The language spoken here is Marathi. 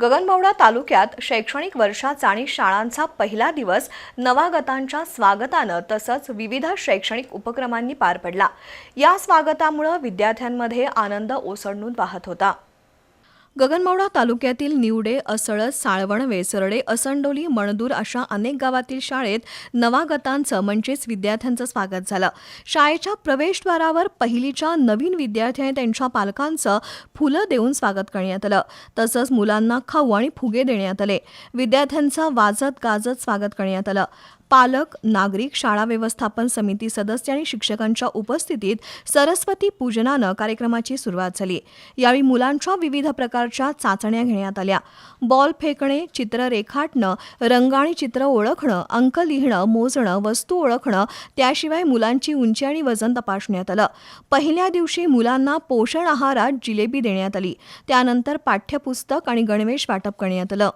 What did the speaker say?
गगनबावडा तालुक्यात शैक्षणिक वर्षाचा आणि शाळांचा पहिला दिवस नवागतांच्या स्वागतानं तसंच विविध शैक्षणिक उपक्रमांनी पार पडला. या स्वागतामुळं विद्यार्थ्यांमध्ये आनंद ओसंडून वाहत होता. गगनबावडा तालुक्यातील निवडे असळस साळवण वेसरडे असंडोली मणदूर अशा अनेक गावातील शाळेत नवागतांचं म्हणजेच विद्यार्थ्यांचं स्वागत झालं. शाळेच्या प्रवेशद्वारावर पहिलीच्या नवीन विद्यार्थी आणि त्यांच्या पालकांचं फुलं देऊन स्वागत करण्यात आलं. तसंच मुलांना खाऊ आणि फुगे देण्यात आले. विद्यार्थ्यांचं वाजत गाजत स्वागत करण्यात आलं. पालक नागरिक शाळा व्यवस्थापन समिती सदस्य आणि शिक्षकांच्या उपस्थितीत सरस्वती पूजनानं कार्यक्रमाची सुरुवात झाली. यावेळी मुलांच्या विविध प्रकारच्या चाचण्या घेण्यात आल्या. बॉल फेकणे चित्र रेखाटणं रंग आणि चित्र ओळखणं अंक लिहिणं मोजणं वस्तू ओळखणं त्याशिवाय मुलांची उंची आणि वजन तपासण्यात आलं. पहिल्या दिवशी मुलांना पोषण आहारात जिलेबी देण्यात आली. त्यानंतर पाठ्यपुस्तक आणि गणवेश वाटप करण्यात आलं.